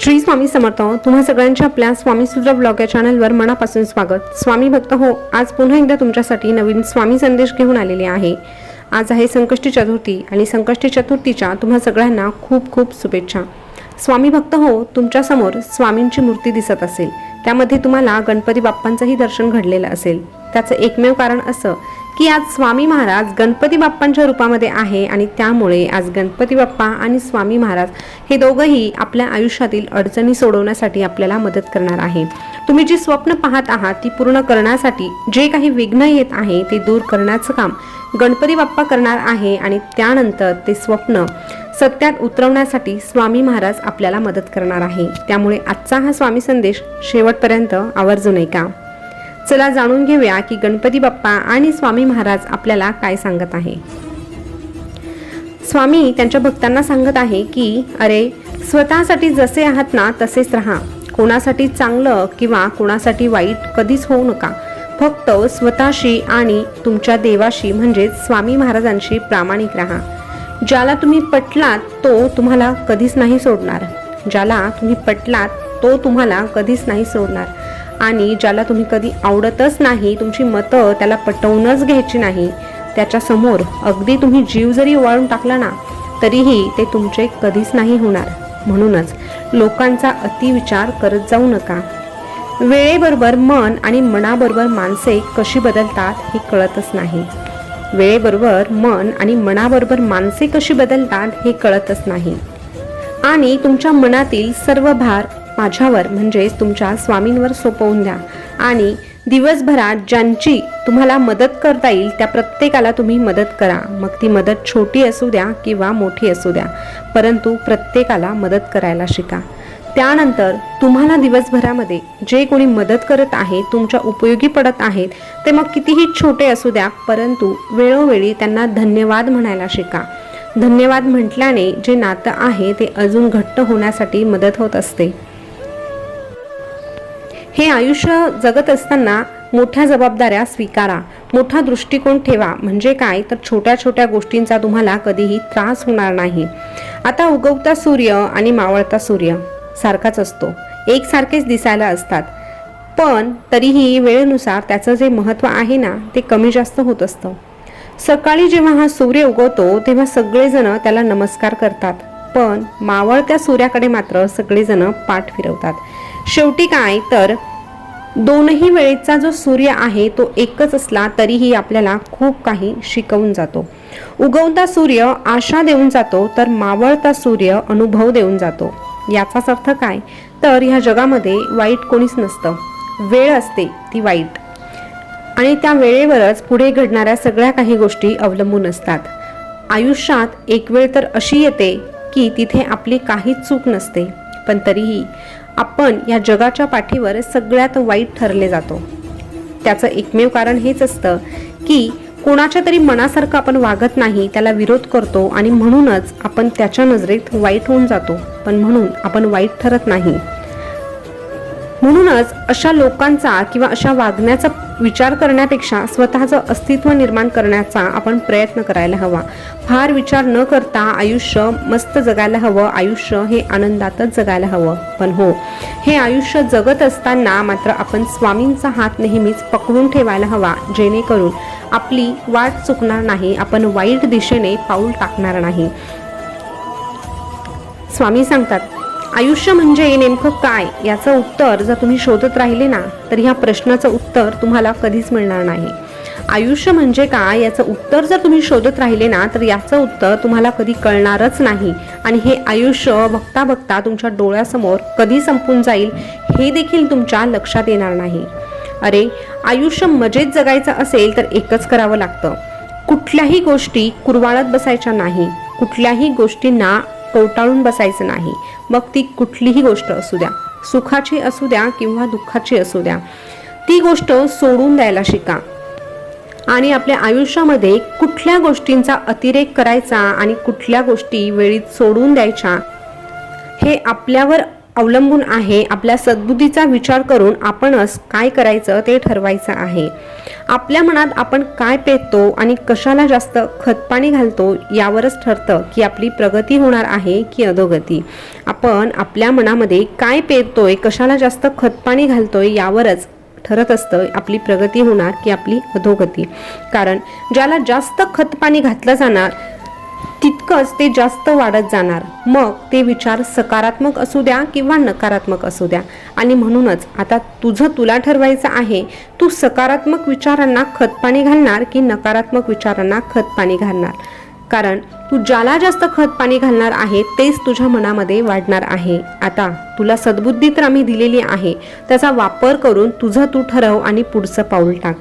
श्री स्वामी समर्थ तुम्हा सगळ्यांच्या आपल्या स्वामी सुद्रा ब्लॉग या चॅनलवर मनापासून स्वागत. स्वामी भक्त हो आज पुन्हा एकदा तुमच्यासाठी नवीन स्वामी संदेश घेऊन आलेले आहे. आज आहे संकष्टी चतुर्थी आणि संकष्टी चतुर्थीच्या तुम्हा सगळ्यांना खूप खूप शुभेच्छा. स्वामी भक्त हो तुमच्यासमोर स्वामींची मूर्ती दिसत असेल. त्यामध्ये तुम्हाला गणपती बाप्पांचंही दर्शन घडलेलं असेल. त्याचं एकमेव कारण असं की आज स्वामी महाराज गणपती बाप्पांच्या रूपामध्ये आहे आणि त्यामुळे आज गणपती बाप्पा आणि स्वामी महाराज हे दोघंही आपल्या आयुष्यातील अडचणी सोडवण्यासाठी आपल्याला मदत करणार आहे. तुम्ही जी स्वप्न पाहत आहात ती पूर्ण करण्यासाठी जे काही विघ्न येत आहे ते दूर करण्याचं काम गणपती बाप्पा करणार आहे आणि त्यानंतर ते स्वप्न सत्यात उतरवण्यासाठी स्वामी महाराज आपल्याला मदत करणार आहे. त्यामुळे आजचा हा स्वामी संदेश शेवटपर्यंत आवर्जून ऐका. चला जाणून घेऊया की गणपती बाप्पा आणि स्वामी महाराज आपल्याला काय सांगत आहे. स्वामी त्यांच्या भक्तांना सांगत आहे की अरे स्वतःसाठी जसे आहात ना तसेच राहा. कोणासाठी चांगलं किंवा कोणासाठी वाईट कधीच होऊ नका. फक्त स्वतःशी आणि तुमच्या देवाशी म्हणजेच स्वामी महाराजांशी प्रामाणिक राहा. ज्याला तुम्ही पटलात तो तुम्हाला कधीच नाही सोडणार. ज्याला तुम्ही पटलात तो तुम्हाला कधीच नाही सोडणार. आणि ज्याला तुम्ही कधी आवडतच नाही तुमची मतं त्याला पटवूनच घ्यायची नाही. त्याच्यासमोर अगदी तुम्ही जीव जरी ओवाळून टाकला ना तरीही ते तुमचे कधीच नाही होणार. म्हणूनच लोकांचा अतिविचार करत जाऊ नका. वेळेबरोबर मन आणि मनाबरोबर माणसे कशी बदलतात हे कळतच नाही. वेळेबरोबर मन आणि मनाबरोबर माणसे कशी बदलतात हे कळतच नाही. आणि तुमच्या मनातील सर्व भार माझ्यावर म्हणजेच तुमच्या स्वामींवर सोपवून द्या. आणि दिवसभरात ज्यांची तुम्हाला मदत करता येईल त्या प्रत्येकाला तुम्ही मदत करा. मग ती मदत छोटी असू द्या किंवा मोठी असू द्या परंतु प्रत्येकाला मदत करायला शिका. त्यानंतर तुम्हाला दिवसभरामध्ये जे कोणी मदत करत आहे तुमच्या उपयोगी पडत आहेत ते मग कितीही छोटे असू द्या परंतु वेळोवेळी त्यांना धन्यवाद म्हणायला शिका. धन्यवाद म्हटल्याने जे नातं आहे ते अजून घट्ट होण्यासाठी मदत होत असते. हे आयुष्य जगत असताना मोठ्या जबाबदाऱ्या स्वीकारा. मोठा दृष्टिकोन ठेवा. म्हणजे काय? तर छोट्या छोट्या गोष्टींचा तुम्हाला कधीही त्रास होणार नाही. आता उगवता सूर्य आणि मावळता सूर्य सारखाच असतो. एकसारखेच दिसायला असतात. पण तरीही वेळेनुसार त्याचं जे महत्त्व आहे ना ते कमी जास्त होत असतं. सकाळी जेव्हा हा सूर्य उगवतो तेव्हा सगळेजण त्याला नमस्कार करतात. पण मावळत्या सूर्याकडे मात्र सगळेजण पाठ फिरवतात. शेवटी काय? तर दोनही वेळेचा जो सूर्य आहे तो एकच असला तरीही आपल्याला खूप काही शिकवून जातो. उगवता सूर्य आशा देऊन जातो तर मावळता सूर्य अनुभव देऊन जातो. याचाच अर्थ काय? तर ह्या जगामध्ये वाईट कोणीच नसतं. वेळ असते ती वाईट. आणि त्या वेळेवरच पुढे घडणाऱ्या सगळ्या काही गोष्टी अवलंबून असतात. आयुष्यात एक वेळ तर अशी येते की तिथे आपली काहीच चूक नसते. पण तरीही आपण या जगाच्या पाठीवर सगळ्यात वाईट ठरले जातो. त्याचं एकमेव कारण हेच असतं की कोणाच्या तरी मनासारखं आपण वागत नाही त्याला विरोध करतो आणि म्हणूनच आपण त्याच्या नजरेत वाईट होऊन जातो. पण म्हणून आपण वाईट ठरत नाही. म्हणूनच अशा लोकांचा किंवा अशा वागण्याचा विचार करण्यापेक्षा स्वतःचं अस्तित्व निर्माण करण्याचा आपण प्रयत्न करायला हवा. फार विचार न करता आयुष्य मस्त जगायला हवं. आयुष्य हे आनंदातच जगायला हवं. पण हो हे आयुष्य जगत असताना मात्र आपण स्वामींचा हात नेहमीच पकडून ठेवायला हवा. जेणेकरून आपली वाट चुकणार नाही. आपण वाईट दिशेने पाऊल टाकणार नाही. स्वामी सांगतात आयुष्य म्हणजे नेमकं काय याचं उत्तर जर तुम्ही शोधत राहिले ना तर ह्या प्रश्नाचं उत्तर तुम्हाला कधीच मिळणार नाही. आयुष्य म्हणजे काय याचं उत्तर जर तुम्ही शोधत राहिले ना तर याचं उत्तर तुम्हाला कधी कळणारच नाही. आणि हे आयुष्य बघता बघता तुमच्या डोळ्यासमोर कधी संपून जाईल हे देखील तुमच्या लक्षात येणार नाही. अरे आयुष्य मजेत जगायचं असेल तर एकच करावं लागतं. कुठल्याही गोष्टी कुरवाळत बसायच्या नाही. कुठल्याही गोष्टींना कवटाळून बसायचं नाही. मग ती कुठलीही गोष्ट असू द्या सुखाची असू द्या किंवा दुःखाची असू द्या ती गोष्ट सोडून द्यायला शिका. आणि आपल्या आयुष्यामध्ये कुठल्या गोष्टींचा अतिरेक करायचा आणि कुठल्या गोष्टी वेळीत सोडून द्यायच्या हे आपल्यावर अवलंबून आहे. आपल्या सद्बुद्धीचा विचार करून आपणच काय करायचं ते ठरवायचं आहे. आपल्या मनात आपण काय पेरतो आणि कशाला जास्त खतपाणी घालतो यावरच ठरतं की आपली प्रगती होणार आहे की अधोगती. आपण आपल्या मनामध्ये काय पेरतोय कशाला जास्त खतपाणी घालतोय यावरच ठरत असतं आपली प्रगती होणार की आपली अधोगती. कारण ज्याला जास्त खतपाणी घातलं जाणार तितकंच ते जास्त वाढत जाणार. मग ते विचार सकारात्मक असू द्या किंवा नकारात्मक असू द्या. आणि म्हणूनच आता तुझं तुला ठरवायचं आहे तू सकारात्मक विचारांना खतपाणी घालणार की नकारात्मक विचारांना खतपाणी घालणार? कारण तू ज्याला जास्त खत पाणी घालणार आहे तेच तुझ्या मनामध्ये वाढणार आहे. आता तुला सद्बुद्धी तर आम्ही दिलेली आहे त्याचा वापर करून तुझं तू ठरव आणि पुढचं पाऊल टाक.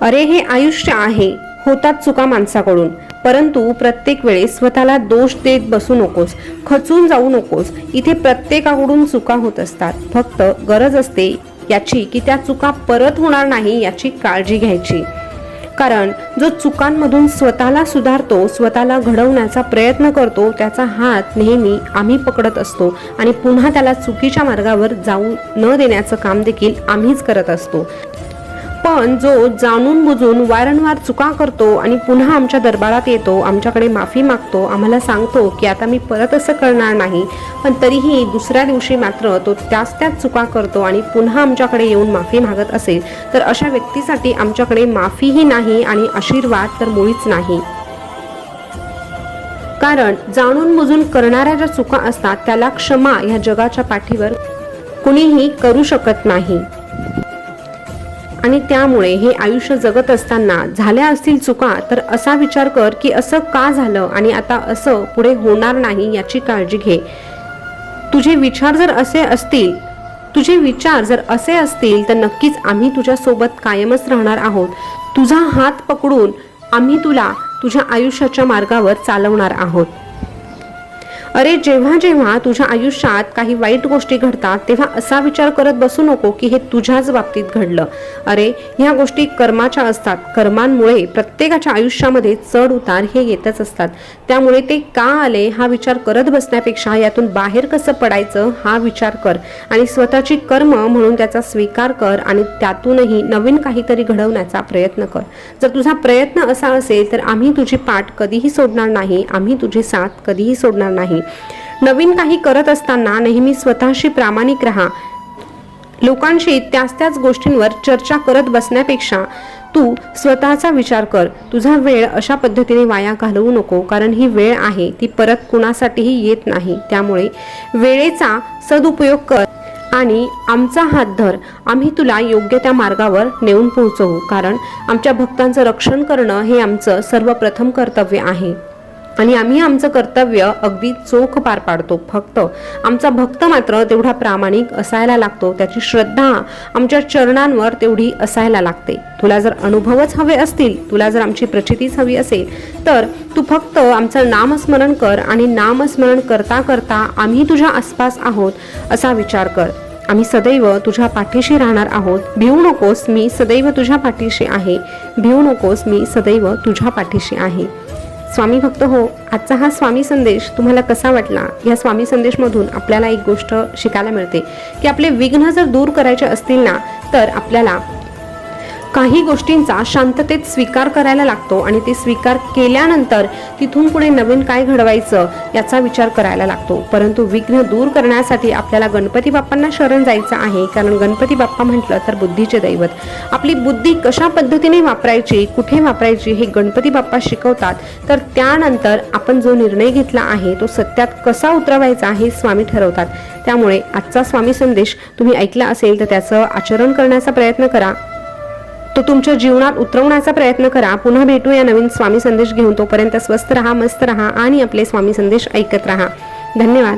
अरे हे आयुष्य आहे. होतात चुका माणसाकडून. परंतु प्रत्येक वेळेस स्वतःला दोष देत बसू नकोस खचून जाऊ नकोस. इथे प्रत्येकाकडून चुका होत असतात. फक्त गरज असते याची की त्या चुका परत होणार नाही याची काळजी घ्यायची. कारण जो चुकांमधून स्वतःला सुधारतो स्वतःला घडवण्याचा प्रयत्न करतो त्याचा हात नेहमी आम्ही पकडत असतो आणि पुन्हा त्याला चुकीच्या मार्गावर जाऊ न देण्याचं काम देखील आम्हीच करत असतो. पण जो जाणून बुजून वारंवार चुका करतो आणि पुन्हा आमच्या दरबारात येतो आमच्याकडे माफी मागतो आम्हाला सांगतो की आता मी परत असं करणार नाही. पण तरीही दुसऱ्या दिवशी मात्र तो त्याच त्याच चुका करतो आणि पुन्हा आमच्याकडे येऊन माफी मागत असेल तर अशा व्यक्तीसाठी आमच्याकडे माफीही नाही आणि आशीर्वाद तर मुळीच नाही. कारण जाणून बुजून करणाऱ्या ज्या चुका असतात त्याला क्षमा ह्या जगाच्या पाठीवर कुणीही करू शकत नाही. आणि त्यामुळे हे आयुष्य जगत असताना झाल्या असतील चुका तर असा विचार कर की असं का झालं आणि आता असं पुढे होणार नाही याची काळजी घे. तुझे विचार जर असे असतील तुझे विचार जर असे असतील तर नक्कीच आम्ही तुझ्यासोबत कायमच राहणार आहोत. तुझा हात पकडून आम्ही तुला तुझ्या आयुष्याच्या मार्गावर चालवणार आहोत. अरे जेव्हा जेव्हा तुझ्या आयुष्यात काही वाईट गोष्टी घडतात तेव्हा असा विचार करत बसू नको की हे तुझ्याच बाबतीत घडलं. अरे ह्या गोष्टी कर्माच्या असतात. कर्मांमुळे प्रत्येकाच्या आयुष्यामध्ये चढ उतार हे येतच असतात. त्यामुळे ते का आले हा विचार करत बसण्यापेक्षा यातून बाहेर कसं पडायचं हा विचार कर. आणि स्वतःची कर्म म्हणून त्याचा स्वीकार कर आणि त्यातूनही नवीन काहीतरी घडवण्याचा प्रयत्न कर. जर तुझा प्रयत्न असा असेल तर आम्ही तुझी पाठ कधीही सोडणार नाही आम्ही तुझी साथ कधीही सोडणार नाही. नवीन काही करत असताना नेहमी स्वतःशी प्रामाणिक राहा. लोकांशी त्याच त्याच गोष्टींवर चर्चा करत बसण्यापेक्षा तू स्वतःचा विचार कर. तुझा वेळ अशा पद्धतीने वाया घालवू नको कारण ही वेळ आहे ती परत कुणासाठीही येत नाही. त्यामुळे वेळेचा सदुपयोग कर आणि आमचा हात धर. आम्ही तुला योग्य त्या मार्गावर नेऊन पोहोचवू कारण आमच्या भक्तांचं रक्षण करणं हे आमचं सर्वप्रथम कर्तव्य आहे. आणि आम्ही आमचं कर्तव्य अगदी चोख पार पाडतो. फक्त आमचा भक्त मात्र तेवढा प्रामाणिक असायला लागतो. त्याची श्रद्धा आमच्या चरणांवर तेवढी असायला लागते. तुला जर अनुभवच हवे असतील तुला जर आमची प्रचितीच हवी असेल तर तू फक्त आमचं नामस्मरण कर आणि नामस्मरण करता करता आम्ही तुझ्या आसपास आहोत असा विचार कर. आम्ही सदैव तुझ्या पाठीशी राहणार आहोत. भिवू नकोस मी सदैव तुझ्या पाठीशी आहे. भिवू नकोस मी सदैव तुझ्या पाठीशी आहे. स्वामी भक्त हो आजचा हा स्वामी संदेश तुम्हाला कसा वाटला? या स्वामी संदेशमधून आपल्याला एक गोष्ट शिकायला मिळते की आपले विघ्न जर दूर करायचे असतील ना तर आपल्याला काही गोष्टींचा शांततेत स्वीकार करायला लागतो आणि ते स्वीकार केल्यानंतर तिथून पुढे नवीन काय घडवायचं याचा विचार करायला लागतो. परंतु विघ्न दूर करण्यासाठी आपल्याला गणपती बाप्पांना शरण जायचं आहे. कारण गणपती बाप्पा म्हटलं तर बुद्धीचे दैवत. आपली बुद्धी कशा पद्धतीने वापरायची कुठे वापरायची हे गणपती बाप्पा शिकवतात. तर त्यानंतर आपण जो निर्णय घेतला आहे तो सत्यात कसा उतरवायचा हे स्वामी ठरवतात. त्यामुळे आजचा स्वामी संदेश तुम्ही ऐकला असेल तर त्याचं आचरण करण्याचा प्रयत्न करा. तो तुमच्या जीवनात उतरवण्याचा प्रयत्न करा. पुन्हा भेटूया नवीन स्वामी संदेश घेऊन. तोपर्यंत स्वस्त रहा मस्त रहा आणि आपले स्वामी संदेश ऐकत रहा. धन्यवाद.